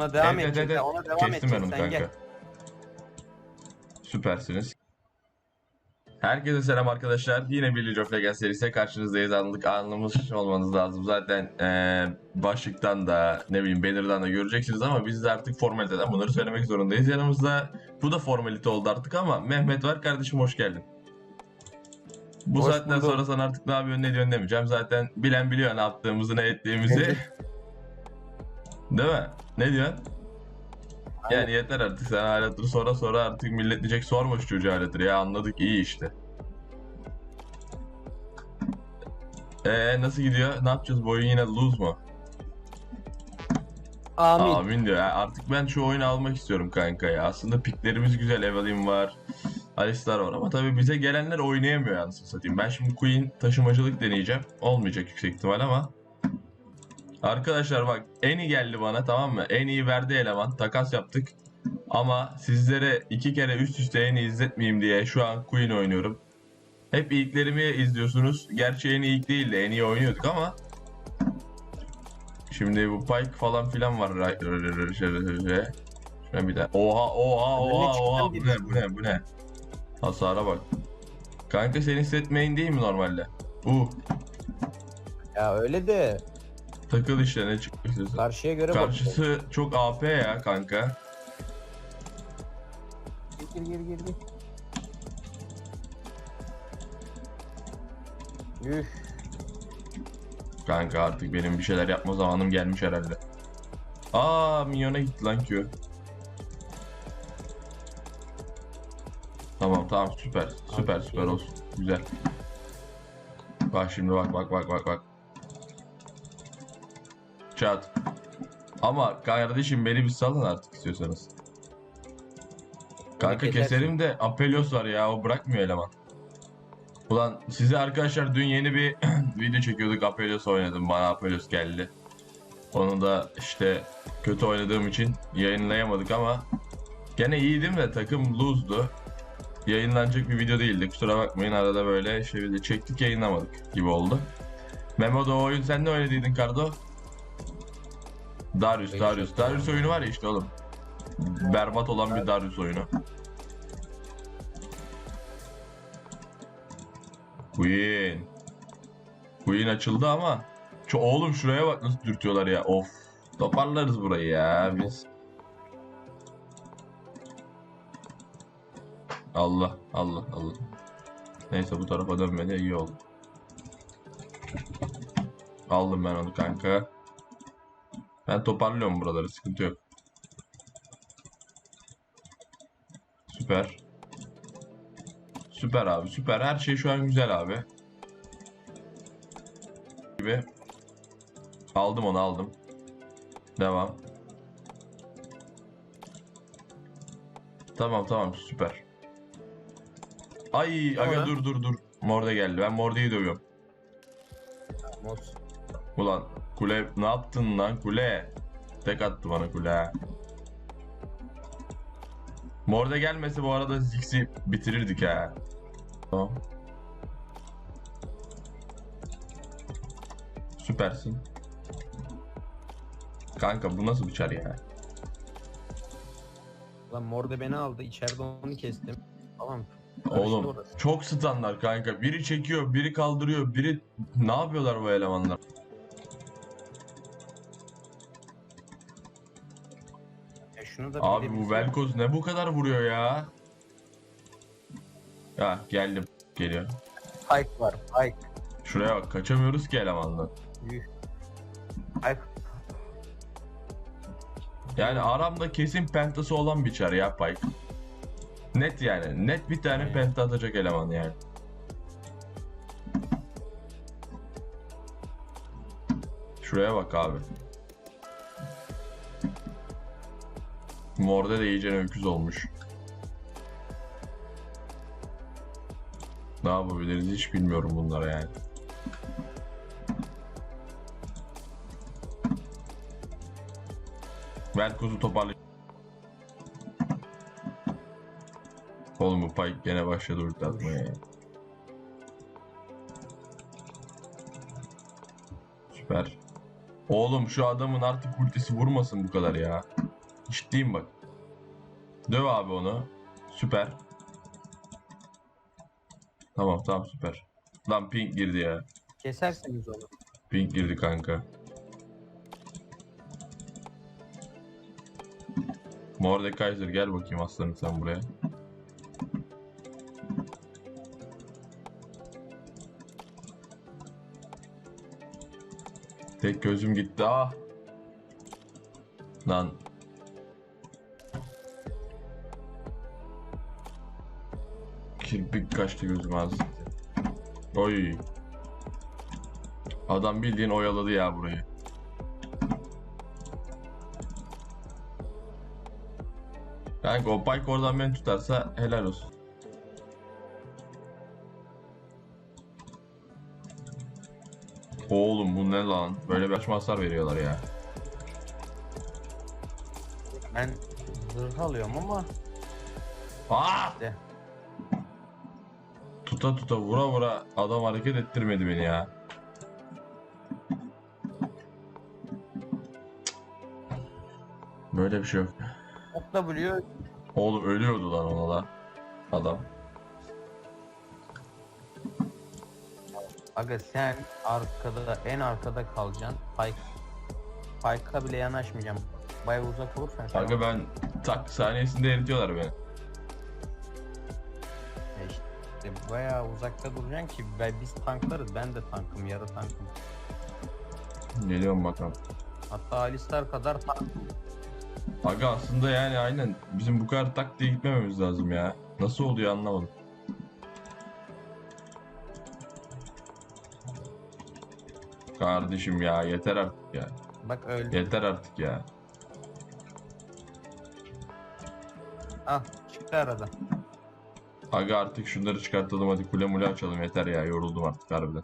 Ona devam evet, edecekler. evet, Ona devam Kestim ben onu Sen kanka. gel. Süpersiniz. Herkese selam arkadaşlar. Yine bir League of Legends serisiyle karşınızdayız. Anlık anlamış olmanız lazım. Zaten eee, başlıktan da ne bileyim banner'dan da göreceksiniz ama biz de artık formaliteden bunları söylemek zorundayız. Yanımızda bu da formalite oldu artık ama Mehmet var. Kardeşim hoş geldin. Bu Hoş saatten bulduk. sonra sana artık ne yapıyorsun ne diyorsun demeyeceğim. Zaten bilen biliyor ne yaptığımızı ne ettiğimizi. Değil mi? Ne diyorsun? Yani yeter artık sen halatır sonra sonra artık millet diyecek sorma şu çocuğa halatır ya anladık iyi işte. Ee nasıl gidiyor? Ne yapacağız bu oyun yine lose mu? Amin. Amin diyor. Ya Artık ben şu oyunu almak istiyorum kanka ya. Aslında piklerimiz güzel. Evelyn var. Alistar var ama tabii bize gelenler oynayamıyor anasını satayım. Ben şimdi Queen taşımacılık deneyeceğim. Olmayacak yüksek ihtimal ama. Arkadaşlar bak en iyi geldi bana tamam mı? En iyi verdi eleman. Takas yaptık. Ama sizlere iki kere üst üste en iyi izletmeyeyim diye şu an Queen oynuyorum. Hep ilklerimi izliyorsunuz. Gerçi en iyi ilk değil de en iyi oynuyorduk ama Şimdi bu Pike falan filan var. Şuna bir de. Oha oha oha oha bu ne bu ne bu ne? Hasara bak. Kanka senin set main değil mi normalde? Uh Ya öyle de takıl işte ne çıktı istiyorsan. karşıya göre. Karşısı çok AP ya kanka. Gir gir gir gir. Üf. Kanka artık benim bir şeyler yapma zamanım gelmiş herhalde. Aa minyona gitti lan Q. Tamam tamam süper. Süper süper olsun. Güzel. Bak şimdi bak bak bak bak bak. Çat. Ama kardeşim beni bir salın artık istiyorsanız. Kanka kesersin. keserim de Apelios var ya o bırakmıyor eleman. Ulan size arkadaşlar dün yeni bir video çekiyorduk Apelios oynadım bana Apelios geldi. Onu da işte kötü oynadığım için yayınlayamadık ama gene iyiydim de takım lose'du. Yayınlanacak bir video değildi kusura bakmayın arada böyle şey bir de çektik yayınlamadık gibi oldu. Memo da o oyun sen ne oynadıydın Kardo? Darius, Darius. çok Darius oyunu var ya işte oğlum. Berbat olan bir Darius oyunu. Queen. Queen açıldı ama şu oğlum şuraya bak nasıl dürtüyorlar ya. Of. Toparlarız burayı ya biz. Allah Allah Allah. Neyse bu tarafa dönmedi iyi oldu. Aldım ben onu kanka. Ben toparlıyorum buraları sıkıntı yok. Süper. Süper abi süper. Her şey şu an güzel abi. Gibi. Aldım onu aldım. Devam. Tamam tamam süper. Ay aga dur dur dur. Morde geldi. Ben Morde'yi dövüyorum. Mod. Ulan kule ne yaptın lan kule? Tek attı bana kule ha. Morde gelmese bu arada Ziggs'i bitirirdik ha. Tamam. Süpersin. Kanka bu nasıl bıçar ya? Lan mor da beni aldı. İçeride onu kestim. Tamam. Oğlum çok standart kanka. Biri çekiyor, biri kaldırıyor, biri ne yapıyorlar bu elemanlar? Şunu da Abi bu Velkoz ne bu kadar vuruyor ya? Ya geldim. Geliyor. Pike var. Pike. Şuraya bak kaçamıyoruz ki elemandan. Yuh. Pike. Yani aramda kesin pentası olan bir çar ya Pike. Net yani. Net bir tane penta atacak eleman yani. Şuraya bak abi. Morde de iyice öküz olmuş. Ne yapabiliriz hiç bilmiyorum bunlara yani. Velkoz'u toparlay... Oğlum bu Pike gene başladı ulti atmaya ya. Süper. Oğlum şu adamın artık ultisi vurmasın bu kadar ya. Ciddiyim bak. Döv abi onu. Süper. Tamam tamam süper. Lan pink girdi ya. Keserseniz onu. Pink girdi kanka. Mordekaiser gel bakayım aslanım sen buraya. Tek gözüm gitti ah. Lan. Kirpik kaçtı gözüm ağzı. Oy. Adam bildiğin oyaladı ya burayı. Kanka o Pike oradan beni tutarsa helal olsun. Oğlum bu ne lan? Böyle bir açma hasar veriyorlar ya. Ben zırh alıyorum ama Aa! Tuta tuta vura vura adam hareket ettirmedi beni ya. Böyle bir şey yok. Okla biliyor. Oğlum ölüyordu lan ona da. Adam. Aga sen arkada en arkada kalacaksın. Pike Pike'a bile yanaşmayacağım. Baya uzak olursan Kanka ben tak saniyesinde eritiyorlar beni. İşte bayağı uzakta duracaksın ki ben, biz tanklarız. Ben de tankım, yarı tankım. Geliyorum bakalım. Hatta Alistar kadar tank. Aga aslında yani aynen bizim bu kadar tak diye gitmememiz lazım ya. Nasıl oluyor anlamadım. Kardeşim ya yeter artık ya. Bak öldü. Yeter artık ya. Ah çıktı arada. Aga artık şunları çıkartalım hadi kule mule açalım yeter ya yoruldum artık harbiden.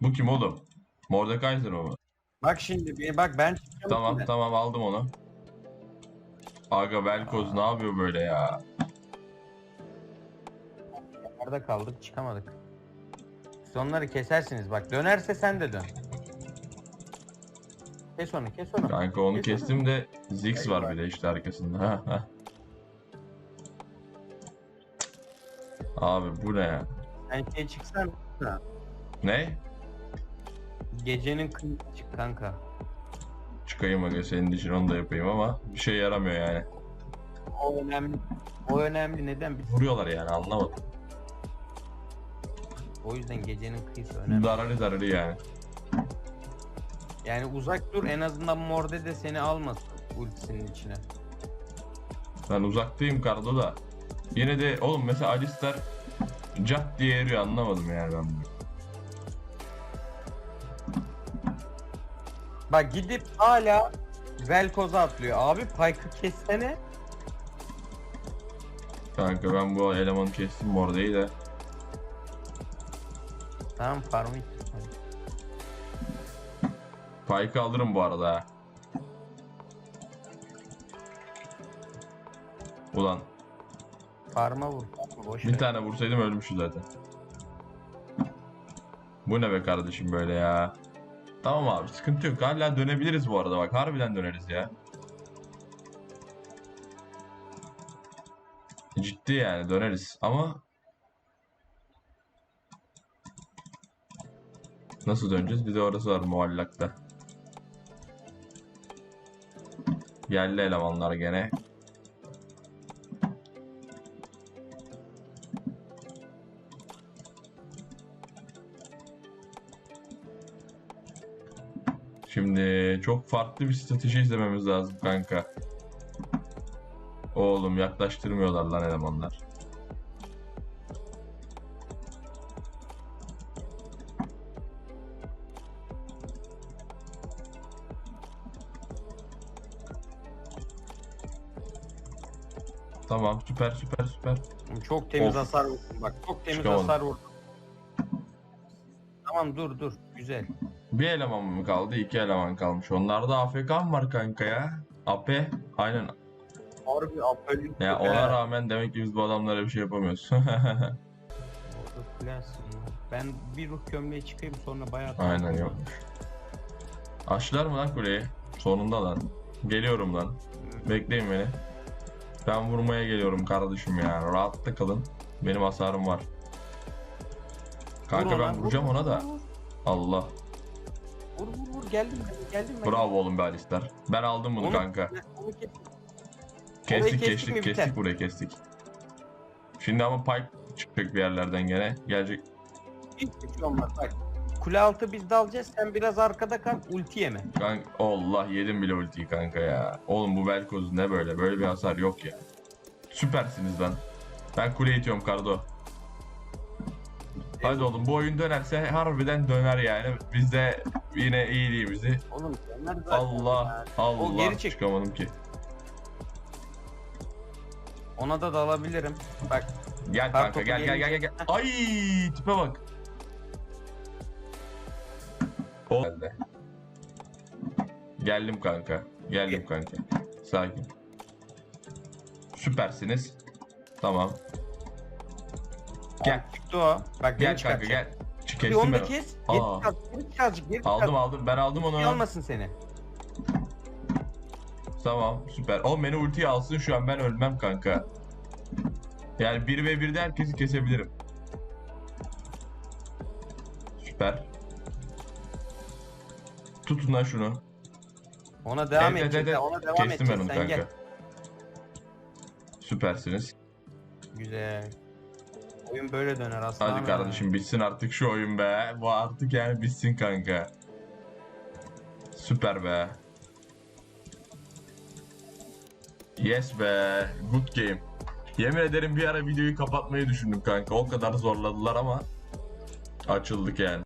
Bu kim oğlum? Mordekaiser mı? Bak şimdi bir bak ben çıkacağım Tamam şimdi. tamam aldım onu. Aga Velkoz ne yapıyor böyle ya? Arada kaldık çıkamadık. Siz onları kesersiniz bak dönerse sen de dön. Kes onu kes onu. Kanka onu Kes kestim de Ziggs var bir de işte arkasında. Ha, ha. Abi bu ne ya? Sen şey çıksan Ne? gecenin kıyısı çık kanka. Çıkayım aga senin için onu da yapayım ama bir şey yaramıyor yani. O önemli. O önemli neden? Biz- Vuruyorlar yani anlamadım. O yüzden gecenin kıyısı önemli. Zararı zararı yani. Yani uzak dur en azından morde de seni almasın ultisinin içine. Ben uzaktayım kardo da. Yine de oğlum mesela Alistar Cat diye eriyor anlamadım yani ben bunu. Bak gidip hala Velkoz'a atlıyor. Abi Pike'ı kessene. Kanka ben bu elemanı kestim Morde'yi de. Tamam farmı. Pike'ı alırım bu arada ha. Ulan Farma vur. Boş bir ver. tane vursaydım ölmüştü zaten. Bu ne be kardeşim böyle ya. Tamam abi sıkıntı yok. Hala dönebiliriz bu arada bak harbiden döneriz ya. Ciddi yani döneriz ama Nasıl döneceğiz? Bir de orası var muallakta. Yerli elemanlar gene. Şimdi çok farklı bir strateji izlememiz lazım kanka. Oğlum yaklaştırmıyorlar lan elemanlar. Tamam süper süper süper. Çok temiz Of. hasar vurdum bak. Çok temiz Çıkamadım. hasar vurdum. Tamam dur dur. Güzel. Bir eleman mı kaldı? İki eleman kalmış. Onlarda AFK mı var kanka ya? AP. Aynen. Harbi apellik. Ya ona rağmen demek ki biz bu adamlara bir şey yapamıyoruz. Ben bir ruh gömleği çıkayım sonra bayağı Aynen yok. Açlar mı lan kuleyi? Sonunda lan. Geliyorum lan. Bekleyin beni. Ben vurmaya geliyorum kardeşim ya. Rahatta kalın. Benim hasarım var. Kanka ben vur, vuracağım vur, ona da. Allah. Vur vur vur geldim ben geldim ben. Bravo oğlum be Alistar. Ben aldım bunu Onu- kanka. Onu kes- Kestik kestik kestik mi kestik biter? burayı kestik. Şimdi ama pipe çıkacak bir yerlerden gene. Gelecek. Hiç şey olmaz bak. Kule altı biz de alacağız. Sen biraz arkada kal. Ulti yeme. Kanka, Allah yedim bile ultiyi kanka ya. Oğlum bu Velkoz ne böyle? Böyle bir hasar yok ya. Süpersiniz lan. Ben kule itiyorum Kardo. Hadi oğlum bu oyun dönerse harbiden döner yani. Biz de yine iyiliğimizi. Oğlum onlar zaten Allah O Allah geri çek. çıkamadım ki. Ona da dalabilirim. Bak Gel Kar kanka topu gel gel gel gel. gel. Ay tipe bak. O geldi. Geldim kanka. Geldim kanka. Sakin. Süpersiniz. Tamam. Gel. çıktı o. Bak Gel beni kanka gel. Ç- Bir Kestim onu ben. da onu. kes. Aa. Geri çıkar. Geri. Geri Aldım aldım. Ben aldım onu. Almasın seni. Tamam süper. O beni ultiyi alsın şu an ben ölmem kanka. Yani 1 ve 1'de herkesi kesebilirim. Süper. Tutun lan şunu. Ona devam Evet, edecek. evet. Ona devam Kestim ben edecek. onu Sen kanka. gel. Süpersiniz. Güzel. Oyun böyle döner aslında. Hadi kardeşim bitsin artık şu oyun be. Bu artık yani bitsin kanka. Süper be. Yes be. Good game. Yemin ederim bir ara videoyu kapatmayı düşündüm kanka. O kadar zorladılar ama açıldık yani.